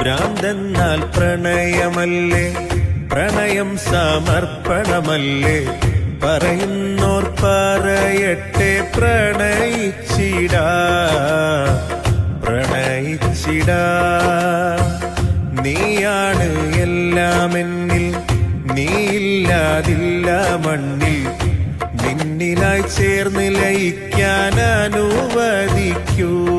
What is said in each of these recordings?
ഭ്രാന്തെന്നാൽ പ്രണയമല്ലേ? പ്രണയം സമർപ്പണമല്ലേ? പറയുന്നോർ പറയട്ടെ പ്രണയിച്ചിടാ. പ്രണയിച്ചിടാ. നീയാണ് എല്ലാം എന്നിൽ നീയില്ലാതില്ല മണ്ണിൽ. നിന്നിലായി ചേർന്ന് ലയിക്കാൻ അനുവദിക്കൂ.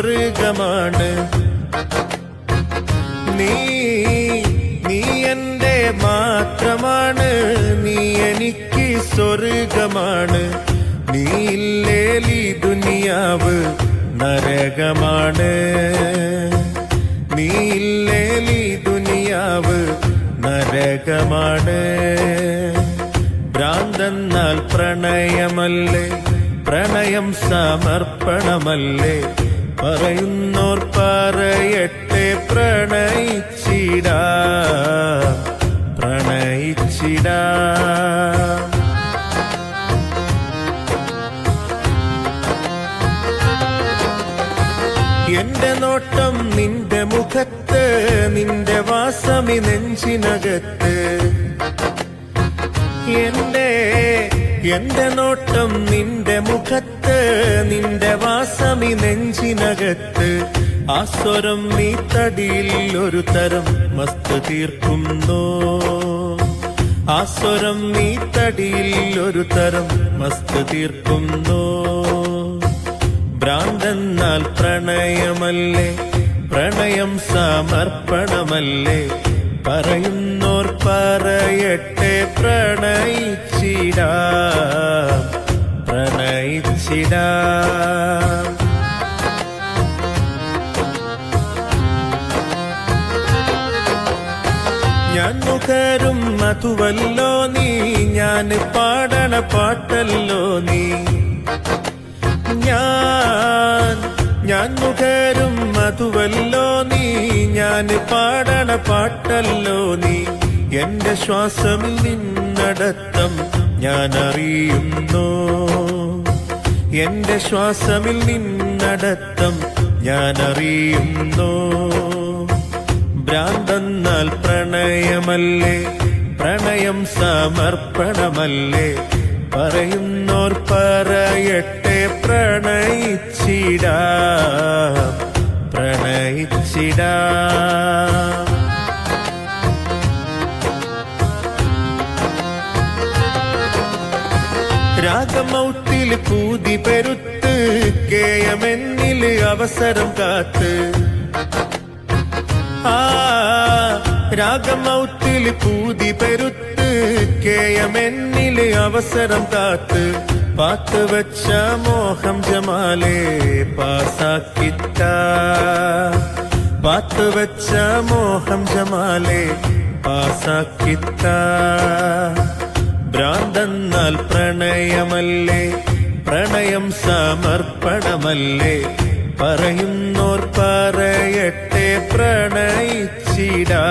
സ്വർഗമാണ്. നീ നീ എന്റെ മാത്രമാണ്. നീ എനിക്ക് സ്വർഗമാണ്. നീ ഇല്ലേലി ദുനിയാവ് നരകമാണ്. നീ ഇല്ലേലി ദുനിയാവ് നരകമാണ്. ഭ്രാന്തെന്നാൽ പ്രണയമല്ലേ? പ്രണയം സമർപ്പണമല്ലേ? പറയുന്നോർ പറയട്ടെ പ്രണയിച്ചിടാ പ്രണയിച്ചിടാ. എന്റെ നോട്ടം നിന്റെ മുഖത്ത് നിന്റെ വാസമി നെഞ്ചിനകത്ത്. എന്റെ എന്റെ നോട്ടം നിന്റെ മുഖത്ത് നിന്റെ വാസമി നെഞ്ചിനകത്ത്. ആ സ്വരം നീ തടിയിൽ ഒരു തരം മസ്ത് തീർക്കുന്നു. ആ സ്വരം നീ തടിയിൽ ഒരു തരം മസ്ത് തീർക്കുന്നു. ഭ്രാന്തെന്നാൽ പ്രണയമല്ലേ പ്രണയം സമർപ്പണമല്ലേ. പറയുന്നോർ പറയട്ടെ പ്രണയിച്ചിടാ ഞാൻ നുകരും മധുവല്ലോ നീ ഞാൻ പാടണ പാട്ടല്ലോ നീ. ഞാൻ ഞാൻ നുകരും മധുവല്ലോ നീ ഞാൻ പാടണ പാട്ടല്ലോ നീ. എന്റെ ശ്വാസം നിന്നടത്തം ഞാൻ അറിയുന്നു. എന്റെ ശ്വാസമിൽ നിന്നടത്തം ഞാൻ അറിയുന്നു. പ്രണയമല്ലേ പ്രണയം സമർപ്പണമല്ലേ? പറയുന്നോർ പറയട്ടെ പ്രണയിച്ചിടാം പ്രണയിച്ചിടാം. രാഗമൗട്ടിൽ കൂതി പെരുത്ത് കേയമെന്നിൽ അവസരം കാത്ത്. ആ രാഗമൗട്ടിൽ പൂതി പെരുത്ത് കേയമെന്നിൽ അവസരം കാത്ത്. പാത്ത് വെച്ച മോഹം ജമാലെ പാസാക്കിത്ത. പാത്ത് വെച്ച മോഹം ജമാലെ പാസാക്കിത്ത. ഭ്രാന്തെന്നാൽ പ്രണയമല്ലേ? പ്രണയം സമർപ്പണമല്ലേ? പറയുന്നോർ പറയട്ടെ പ്രണയിച്ചിടാ.